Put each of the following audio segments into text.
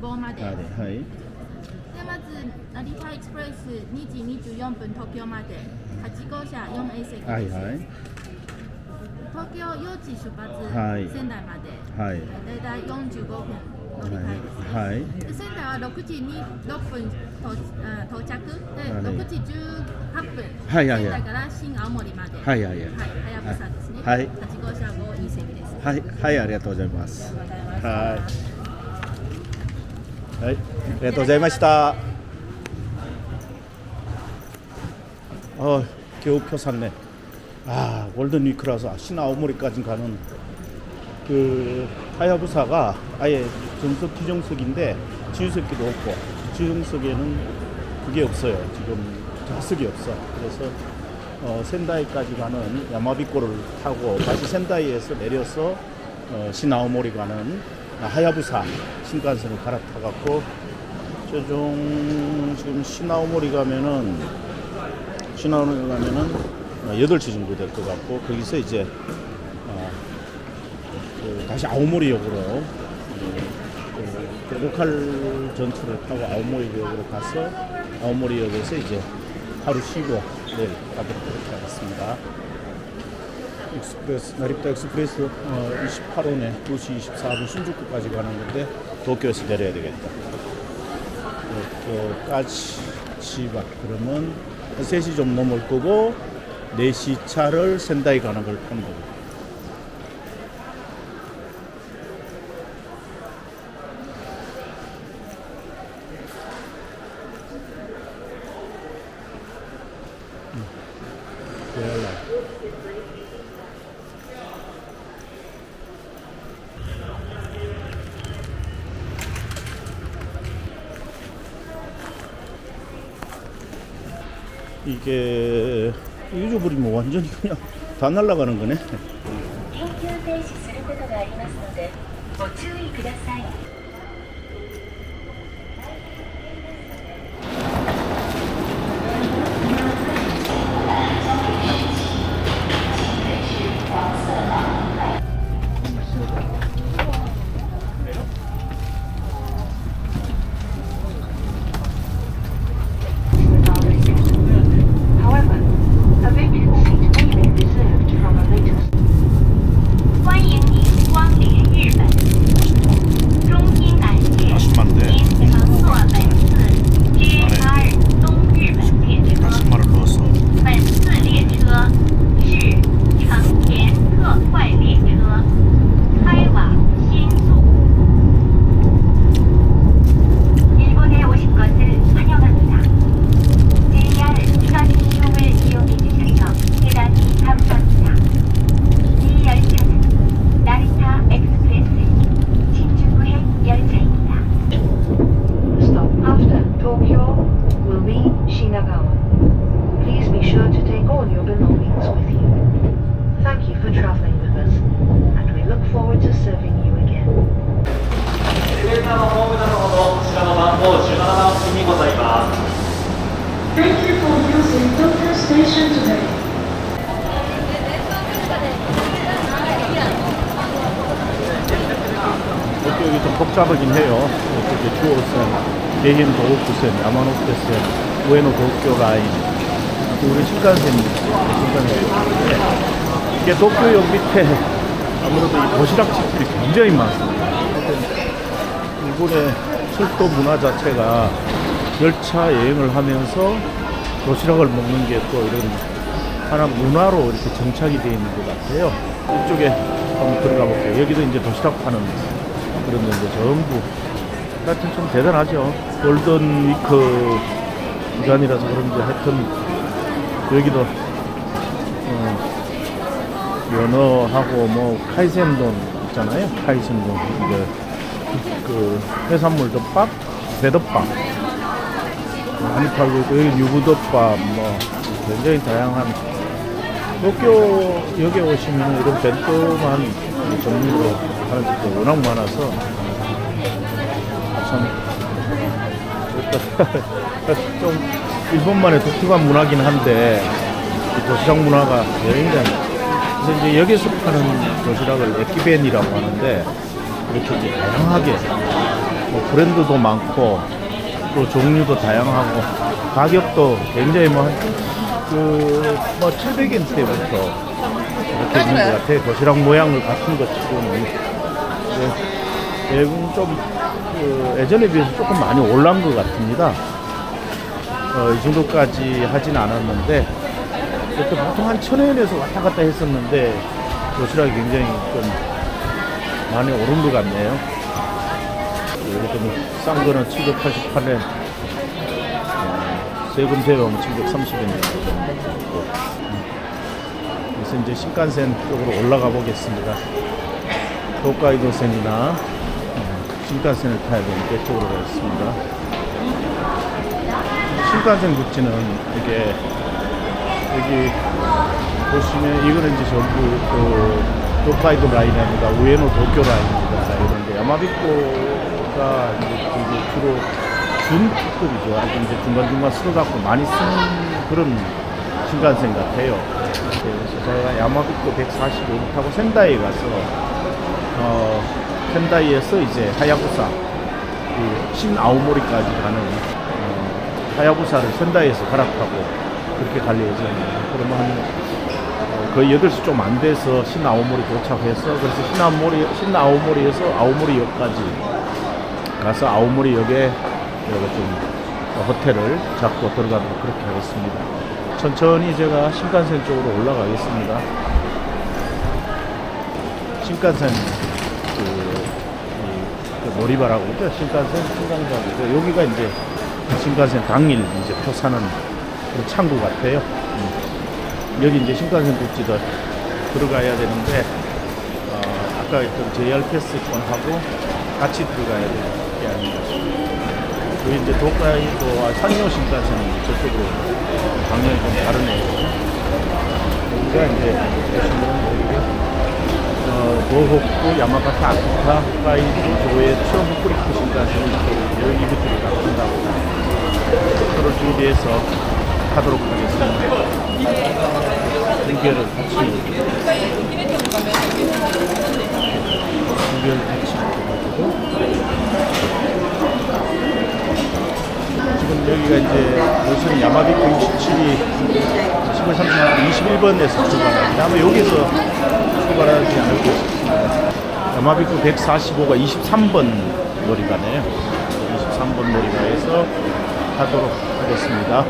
15まで、はいはい。でまず成田エクスプレス2時24分東京まで。8号車 4A 席です、はいはい。東京幼稚出発、はい。仙台まで。はい。だいたい45分乗り換えです。ね、はい。で仙台は6時に6分到あ到着。で、はい6時18分、はいはいはい。仙台から新青森まで、はいはいはい。はい、はやぶさですね、はい。8号車 5E 席です。はい。はいありがとうございます。はいはいありがとうございました어 겨우 표 샀네 아 골든 위크라서 신아오모리까지 가는 그 하야부사가 아예 정석 기정석인데 지유석기도 없고 지유석에는 그게 없어요 지금 좌석이 없어 그래서 어, 센다이까지 가는 야마비코를 타고 다시 센다이에서 내려서 어, 시나오모리 가는 하야부사 신간선을 갈아타갖고 최종 지금 시나오모리 가면은 시나오모리 가면은 어, 8시 정도 될 것 같고 거기서 이제 어, 그 다시 아오모리역으로 어, 그 로컬 전투를 타고 아오모리역으로 가서 아오모리역에서 이제 하루 쉬고 내일 가도록 하겠습니다. 익스프레스 나리타 익스프레스 어, 28호네 2시 24분 신주쿠까지 가는 건데 도쿄에서 내려야 되겠다. 도쿄까지 지바 그러면 3시 좀 넘을 거고 4시 차를 센다이 가는 걸 타는 거고. 그래라. 이게 잊어버리면 완전히 그냥 다 날아가는 거네. 우에노 도쿄 라인, 또 우리 신간센, 신간센. 이게 도쿄역 밑에 아무래도 이 도시락집들이 굉장히 많습니다. 일본의 철도 문화 자체가 열차 여행을 하면서 도시락을 먹는 게 또 이런 하나 문화로 이렇게 정착이 되어 있는 것 같아요. 이쪽에 한번 들어가 볼게요. 여기도 이제 도시락 파는 그런 데인데 전부 하여튼 좀 대단하죠. 골든 위크 기간이라서 그런지 하여튼 여기도 어, 연어하고 뭐 카이센돈 있잖아요. 카이센돈 이제 그 해산물 덮밥, 배덮밥. 많이 팔고 있고 여기 유부덮밥 뭐 굉장히 다양한. 도쿄역에 오시면 이런 벤또만 종류로 하는 집도 워낙 많아서. 참 좀 일본만의 독특한 문화긴 한데 이 도시락 문화가 굉장히 그래서 이제 여기서 파는 도시락을 에키벤이라고 하는데 이렇게 이제 다양하게 뭐 브랜드도 많고 또 종류도 다양하고 가격도 굉장히 뭐 뭐그뭐 700엔대부터 이렇게 있는 것 같아요. 도시락 모양을 같은 것 치고는 네, 대부분 좀그 예전에 비해서 조금 많이 올란 것 같습니다. 어, 이 정도까지 하진 않았는데 그때 보통 한 천엔에서 왔다 갔다 했었는데 도시락이 굉장히 좀 많이 오른 것 같네요. 여기도 뭐싼 거는 788엔, 세금 제외하면 730엔 정도. 그래서 이제 신칸센 쪽으로 올라가 보겠습니다. 도카이도선이나 음, 신칸센을 타야 되니까 이쪽으로 가겠습니다. 신칸센 굿즈는 이게 여기 보시면 이거는 이제 전부 그 도카이도 라인입니다. 우에노 도쿄 라인입니다. 이런데 야마비코가 이제 주로 준급이죠. 아주 이제 중간중간 쓸어갖고 많이 쓰는 그런 신간센 같아요. 그래서 제가 야마비코 145를 타고 센다이에 가서 어, 센다이에서 이제 하야부사 그 신아오모리까지 가는 어, 하야부사를 센다이에서 갈아타고 그렇게 갈 예정입니다. 그러면 한 어, 거의 8시 좀 안 돼서 신아오모리 도착해서 그래서 신아오모리 신아오모리에서 아오모리역까지 가서 아오모리역에 좀 호텔을 잡고 들어가도록 그렇게 하겠습니다. 천천히 제가 신칸센 쪽으로 올라가겠습니다. 신칸센 그, 이, 그 놀이바라고 있죠. 신칸센 승강장이고 여기가 이제 신칸센 당일 이제 표 사는 그런 창구 같아요. 음. 여기 이제 신칸센 국지도 들어가야 되는데 어, 아까 했던 JR 패스권하고 같이 들어가야 되는 게 아닌가 싶습니다. 여기 이제 도카이도와 산요 신칸센은 저쪽으로 방향이 좀 다르네요. 여기가 이제 보시면 여기가 어, 도호쿠, 야마가타, 아키타, 홋카이도, 조에, 추어후쿠리쿠 신칸센이 이쪽으로 여기 밑으로 나간다고 서로 준비해서 하도록 하겠습니다. 연결을 같이 연결 같이 해가지고 지금 여기가 이제 요즘 야마비코 67이 10월 30일 21번에서 출발합니다. 아마 여기서 출발하지 않을 것같습니다 야마비코 145가 23번 놀이가네요. 23번 놀이가에서 하도록 하겠습니다.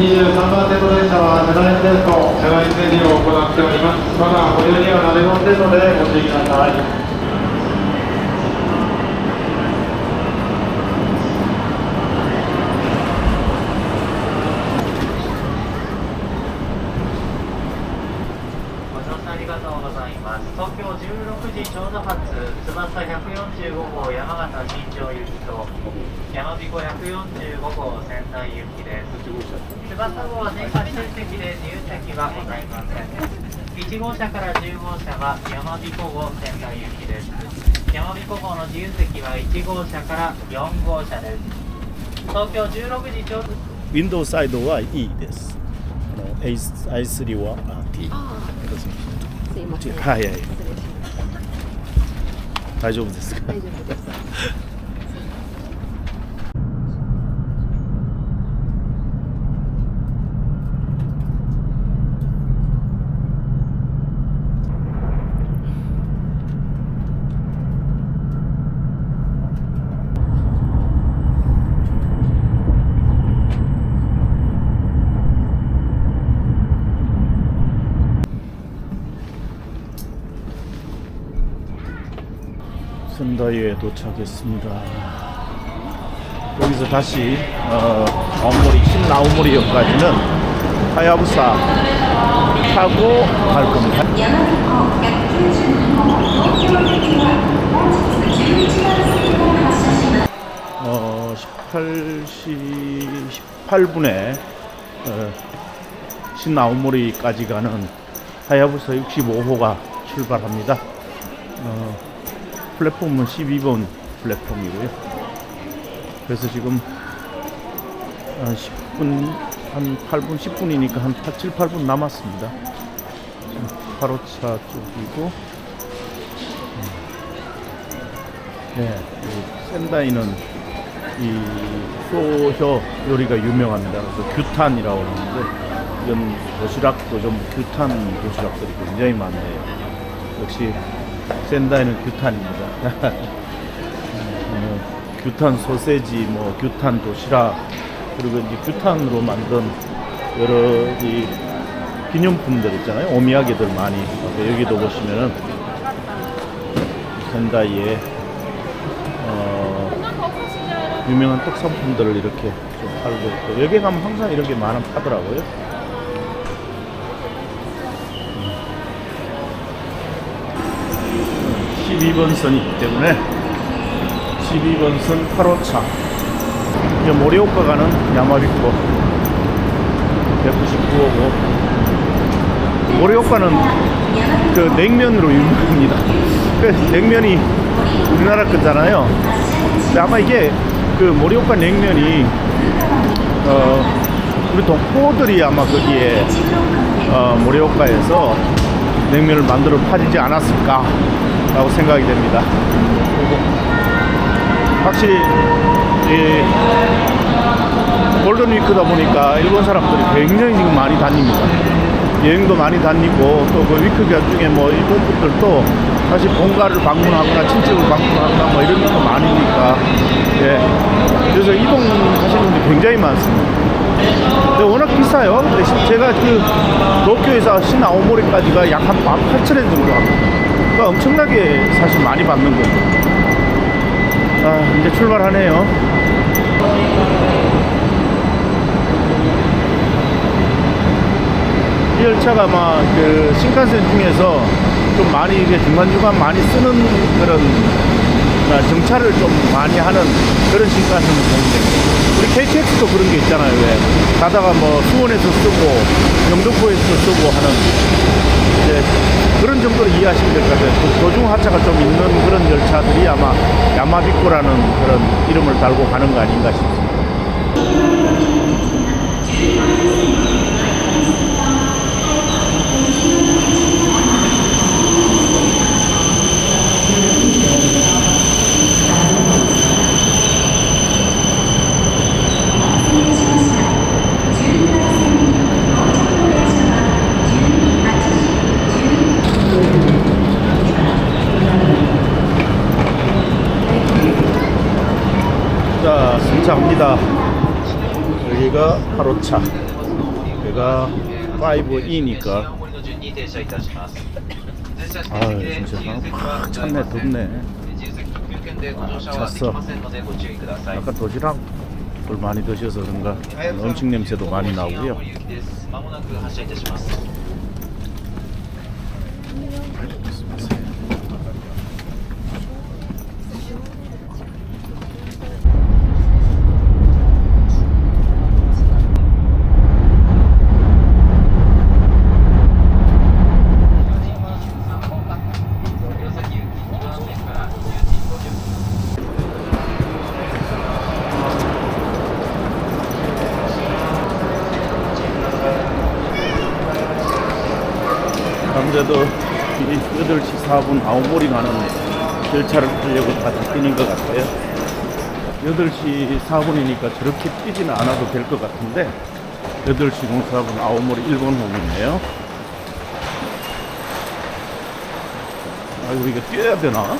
23番線の電車は7円ですと車内整理を行っておりますまだご利用にはなれませんのでご注意ください ありがとうございます。東京16時ちょうど発、翼145号山形新庄行きと、山彦145号仙台行きです。翼号は年間出席で入席はございません。1号車から10号車は山彦号仙台行きです。山彦号の自由席は1号車から4号車です。東京16時ちょうど。ウィンドウサイドは E です。あの A3 は T。はいはい。大丈夫ですか？大丈夫です。 仙台에 도착했습니다. 여기서 다시 어, 아오모리 신나오모리역까지는 하야부사 타고 갈 겁니다. 어, 18시 18분에 어, 신나오모리까지 가는 하야부사 65호가 출발합니다. 어, 플랫폼은 12번 플랫폼이고요. 그래서 지금 한 10분, 한 8분, 10분이니까 한 8, 7, 8분 남았습니다. 지금 8호차 쪽이고, 음. 네, 이 센다이는 이 소혀 요리가 유명합니다. 그래서 규탄이라고 하는데, 이런 도시락도 좀 규탄 도시락들이 굉장히 많네요. 역시 센다이는 규탄입니다. 어, 규탄 소세지, 뭐 규탄 도시락 그리고 이제 규탄으로 만든 여러 이 기념품들 있잖아요. 오미야게들 많이 어, 여기도 보시면은 센다이의 어, 유명한 특산품들을 이렇게 좀 팔고 있고 여기 가면 항상 이런 게 많은 파더라고요. 12번 선이기 때문에 12번 선 8호차. 이제 모리오카 가는 야마비코 199호고. 모리오카는 그 냉면으로 유명합니다. 그 냉면이 우리나라 거잖아요. 근데 아마 이게 그 모리오카 냉면이 어 우리 동포들이 아마 거기에 어 모리오카에서 냉면을 만들어 파지지 않았을까 라고 생각이 됩니다. 확실히 이 골든 위크다 보니까 일본 사람들이 굉장히 지금 많이 다닙니다. 여행도 많이 다니고 또 그 위크 중에 뭐 일본 분들도 사실 본가를 방문하거나 친척을 방문하거나 뭐 이런 경우 많으니까 예. 그래서 이동하시는 분들이 굉장히 많습니다. 근데 워낙 비싸요. 근데 시- 제가 그 도쿄에서 신아오모리까지가 약 한 18,000엔 정도 합니다. 그러니까 엄청나게 사실 많이 받는 거예요. 아, 이제 출발하네요. 이 열차가 아마 그 신칸센 중에서 좀 많이 이제 중간중간 많이 쓰는 그런 아, 정차를 좀 많이 하는 그런 신칸센을 보면 됩니다. 우리 KTX도 그런 게 있잖아요. 왜 가다가 뭐 수원에서 쓰고 영등포에서 쓰고 하는 이제 그런 정도로 이해하시면 될 것 같아요. 도- 도중 하차가 좀 있는 그런 열차들이 아마 야마비코라는 그런 이름을 달고 가는 거 아닌가 싶습니다. 자, 승차합니다. 여기가 8호차. 여기가 5E니까. 아유, 진짜 확 찼네, 덥네. 찼어. 아까 도시락 을 많이 드셔서 그런가 음식 냄새도 많이 나고요. 8시 4분이니까 저렇게 뛰지는 않아도 될 것 같은데 8시 04분 아오모리 1번 호기네요. 아이고 이거 뛰어야 되나?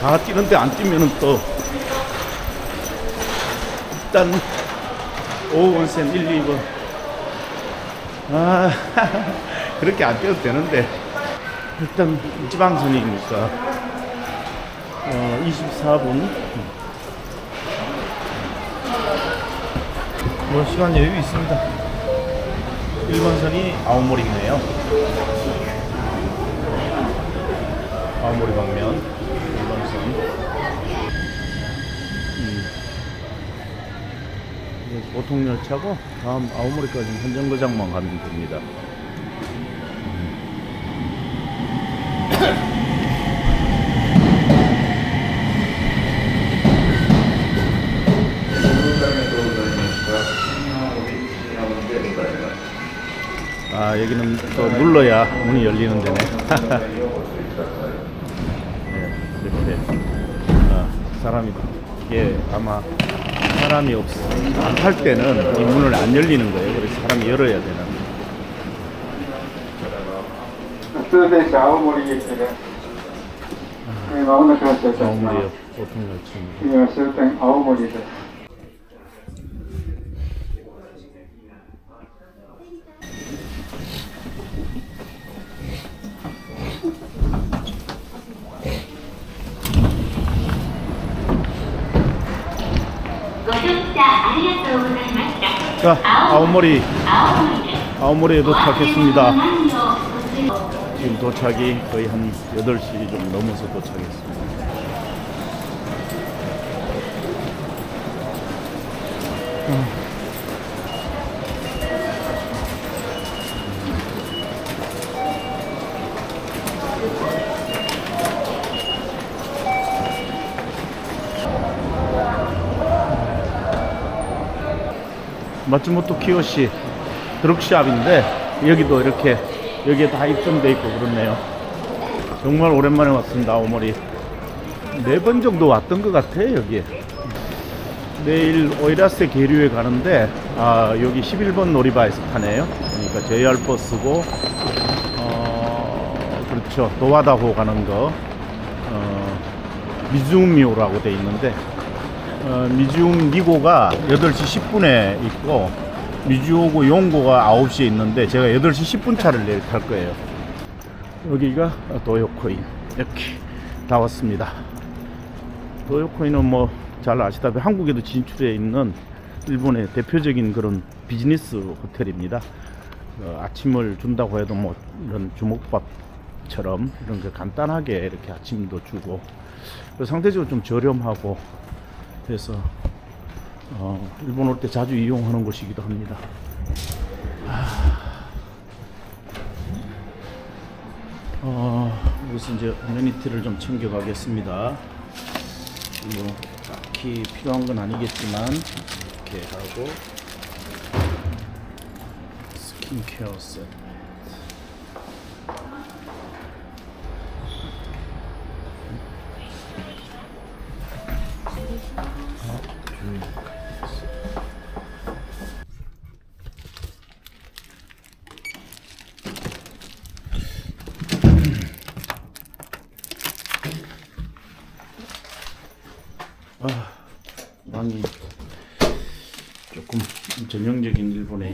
다 뛰는데 안 뛰면은 또 일단 오원센 1, 2번 아 그렇게 안 뛰어도 되는데 일단 지방선이니까 어, 24분 뭐 시간 여유 있습니다. 1번선이 아오모리네요. 아오모리 방면 1번선. 이제 보통 열차고 다음 아오모리까지는 한정거장만 가면 됩니다. 아 여기는 또 눌러야 문이 열리는 데네. 네, 이렇게 아, 사람이 이게 아마 사람이 없, 안 탈 때는 이 문을 안 열리는 거예요. 그래서 사람이 열어야 되는. 普通電車青森駅で、えー、まもなく発車いたしま 아오모리요 す。 보통 열차입니다. 次は終点青森です。 자, 아오모리, 아오모리에 도착했습니다. 지금 도착이 거의 한 8시 좀 넘어서 도착했습니다. 마츠모토 키요시 드럭샵인데 여기도 이렇게 여기에 다 입점돼 있고 그렇네요. 정말 오랜만에 왔습니다. 아오모리 네 번 정도 왔던 것 같아요 여기에. 내일 오이라세 계류에 가는데 아 여기 11번 놀이바에서 타네요. 그러니까 JR 버스고 어 그렇죠 도와다호 가는 거 어, 미즈우미오라고 돼 있는데 어, 미지움 니고가 8시 10분에 있고 미주오고 용고가 9시에 있는데 제가 8시 10분 차를 내일 탈 거예요. 여기가 도요코인 이렇게 다 왔습니다. 도요코인은 뭐 잘 아시다시피 한국에도 진출해 있는 일본의 대표적인 그런 비즈니스 호텔입니다. 어, 아침을 준다고 해도 뭐 이런 주먹밥처럼 이런 거 간단하게 이렇게 아침도 주고 상대적으로 좀 저렴하고 그래서 어, 일본 올 때 자주 이용하는 곳이기도 합니다. 아. 어, 여기서 이제 어메니티를 좀 챙겨가겠습니다. 뭐 딱히 필요한 건 아니겠지만 이렇게 하고 스킨케어 세트.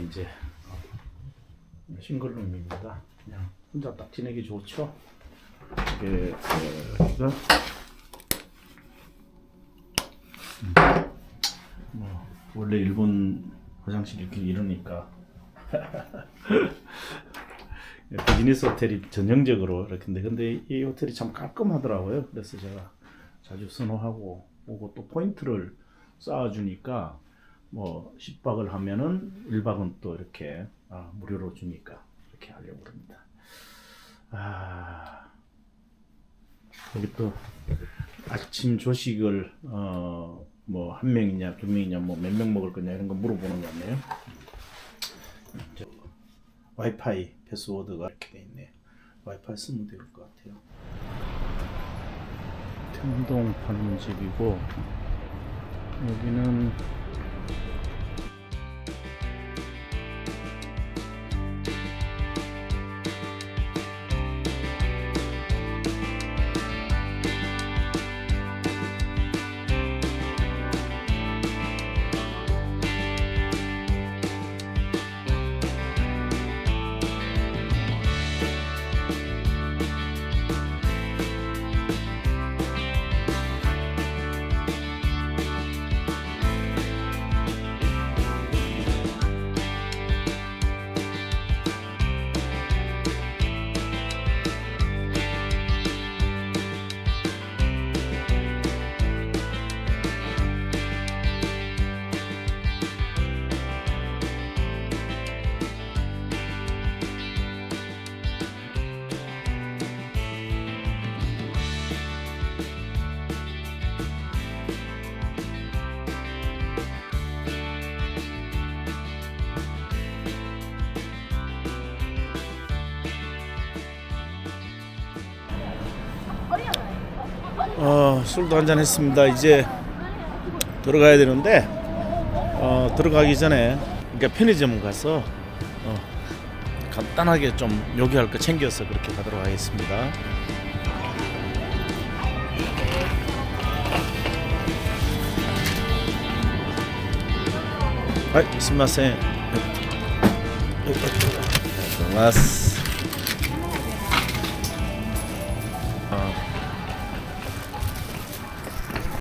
이제 싱글룸입니다. 그냥 혼자 딱 지내기 좋죠. 이게 음, 뭐 원래 일본 화장실 이렇게 이러니까 비즈니스 호텔이 전형적으로 이렇게인데 근데 이 호텔이 참 깔끔하더라고요. 그래서 제가 자주 선호하고 오고 또 포인트를 쌓아주니까 뭐 10박을 하면은 1박은 또 이렇게 아, 무료로 주니까 이렇게 하려고 합니다. 아 여기 또 아침 조식을 어 뭐 한 명이냐 두 명이냐 뭐 몇 명 먹을 거냐 이런 거 물어보는 거 같네요. 저 와이파이 패스워드가 이렇게 돼 있네요. 와이파이 쓰면 될 것 같아요. 텐동 파는 집이고 여기는 어, 술도 한잔 했습니다. 이제 들어가야 되는데 어, 들어가기 전에 그러니까 편의점 가서 어, 간단하게 좀 요기할 거 챙겨서 그렇게 가도록 하겠습니다. 아이, すみません。 고맙습니다.